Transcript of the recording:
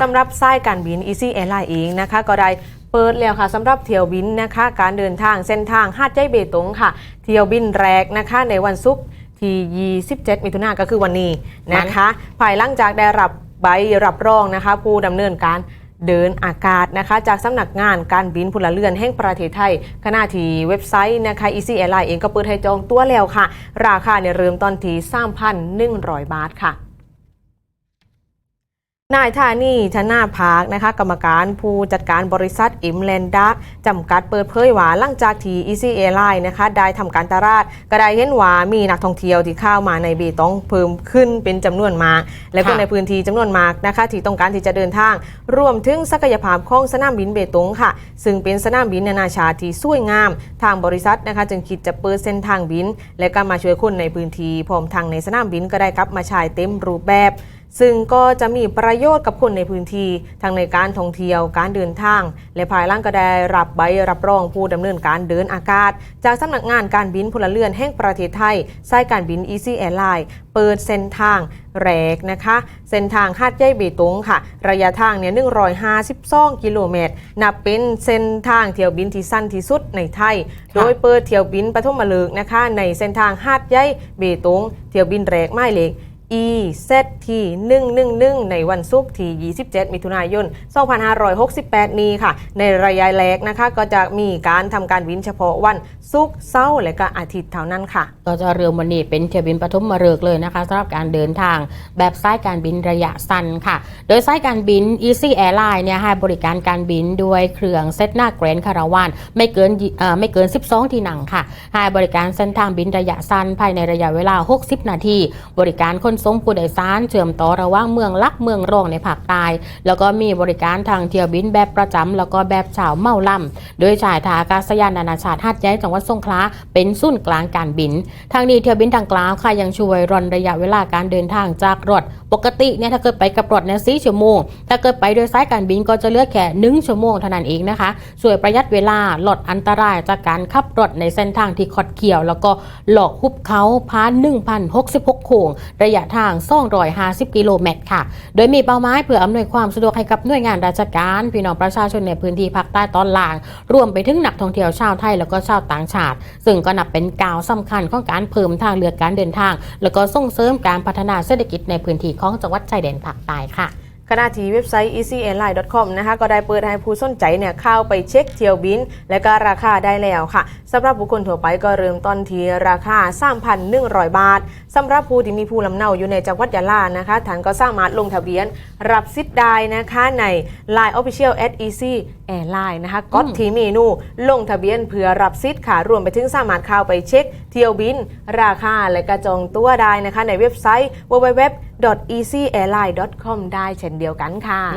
สำหรับสายการบิน Easy Airline เองนะคะก็ได้เปิดแล้วค่ะสำหรับเที่ยวบินนะคะการเดินทางเส้นทางหาดใจเบตงค่ะ เที่ยวบินแรกนะคะในวันศุกร์ที่ 27 มิถุนายนก็คือวันนี้นะคะ ภายหลังจากได้รับใบรับรองนะคะ ผู้ดำเนินการเดินอากาศนะคะ จากสำนักงานการบินพลเรือนแห่งประเทศไทยขณะที่เว็บไซต์นะคะ Easy Airline เองก็เปิดให้จองตัวแล้วค่ะ ราคาเนี่ยเริ่มต้นที่3,100 บาทค่ะ นายธานีชนาภาคนะคะ กรรมการผู้จัดการบริษัทอิมแลนดักจำกัดเปิดเผยว่าหลังจากที่ Easy Airline นะคะ ได้ทำการตลาดก็ได้เห็นว่ามีนักท่องเที่ยวที่เข้ามาในเบตงเพิ่มขึ้นเป็นจำนวนมาก และก็ค่ะในพื้นที่จำนวนมากนะคะ ที่ต้องการที่จะเดินทาง รวมถึงศักยภาพของสนามบินเบตงค่ะ ซึ่งเป็นสนามบินนานาชาติที่สวยงาม ทางบริษัทนะคะ จึงคิดจะเปิดเส้นทางบิน และก็มาช่วยคนในพื้นที่พร้อมทางในสนามบินก็ได้กลับมาใช้เต็มรูปแบบซึ่งก็จะมีประโยชน์กับคนในพื้นที่ทั้งในการท่องเที่ยวการเดินทาง และภายหล่างก็ได้รับใบรับรองผู้ดำเนินการเดินอากาศ จากสำนักงานการบินพลเรือนแห่งประเทศไทยสายการบิน Easy Airline เปิดเส้นทางแรกนะคะ เส้นทางฮาดใหญ่เบตงค่ะ ระยะทางเนี่ย152 กิโลเมตร นับเป็นเส้นทางเที่ยวบินที่สั้นที่สุดในไทย โดยเปิดเที่ยวบินปฐมฤกษ์นะคะ ในเส้นทางฮาดใหญ่เบตง เที่ยวบินแรกหมายเลข EZT 111 ในวันศุกร์ที่ 27 มิถุนายน 2568 นี้ค่ะ ในระยะแรกนะคะ ก็จะมีการทำการบินเฉพาะวันศุกร์เสาร์และก็อาทิตย์เท่านั้นค่ะ ก็จะเริ่มวันนี้เป็นเที่ยวบินปฐมฤกษ์เลยนะคะสำหรับการเดินทางแบบสายการบินระยะสั้นค่ะ โดยสายการบิน Easy Airline เนี่ยให้บริการการบินด้วยเครื่องเซตหน้าแกรนคาราวานไม่เกินไม่เกิน 12 ที่นั่งค่ะให้บริการเส้นทางบินระยะสั้นภายในระยะเวลา 60 นาที บริการขนส่งผู้โดยสารเชื่อมต่อระหว่างเมืองลักเมืองรองในภาคใต้แล้วก็มีบริการทางเที่ยวบินแบบประจำแล้วก็แบบเฉาเมาล่ำโดยสายทางอากาศยานนานาชาติหัดใหญ่จังหวัดสงขลาเป็นศูนย์กลางการบิน ทางนี้เที่ยวบินดังกล่าวค่ะยังช่วยรอนระยะเวลาการเดินทางจากรถ ปกติเนี่ยถ้าเกิดไปกับรถเนี่ยสี่ชั่วโมง ถ้าเกิดไปโดยสายการบินก็จะเลือกแค่หนึ่งชั่วโมงเท่านั้นเองนะคะช่วยประหยัดเวลาลดอันตรายจากการขับรถในเส้นทางที่คดเคี้ยว แล้วก็หลอกหุบเขาพาน1,066 โค้งระยะทาง 250 กิโลเมตรค่ะ โดยมีเป้าหมายเพื่ออำนวยความสะดวกให้กับหน่วยงานราชการ พี่น้องประชาชนในพื้นที่ภาคใต้ตอนล่าง รวมไปถึงนักท่องเที่ยวชาวไทยแล้วก็ชาวต่างชาติ ซึ่งก็นับเป็นก้าวสำคัญของการเพิ่มทางเลือกการเดินทาง แล้วก็ส่งเสริมการพัฒนาเศรษฐกิจในพื้นที่ของจังหวัดชายแดนภาคใต้ค่ะขณะที่เว็บไซต์ easyairline.com นะคะก็ได้เปิดให้ผู้สนใจเนี่ยเข้าไปเช็คเที่ยวบิน และก็ราคาได้แล้วค่ะสำหรับบุคคลทั่วไปก็เริ่มต้นที่ราคา 3,100 บาทสำหรับผู้ที่มีผู้ลำเนาอยู่ในจังหวัดยะลานะคะท่านก็สามารถลงทะเบียนรับสิทธิ์ได้นะคะใน Line Official at easy airline นะคะกดที่เมนู ลงทะเบียนเพื่อรับสิทธิ์ค่ะ รวมไปถึงสามารถเข้าไปเช็ค เที่ยวบิน ราคา และกระจองตัวได้นะคะ ในเว็บไซต์ www easyairline com ได้เช่นเดียวกันค่ะ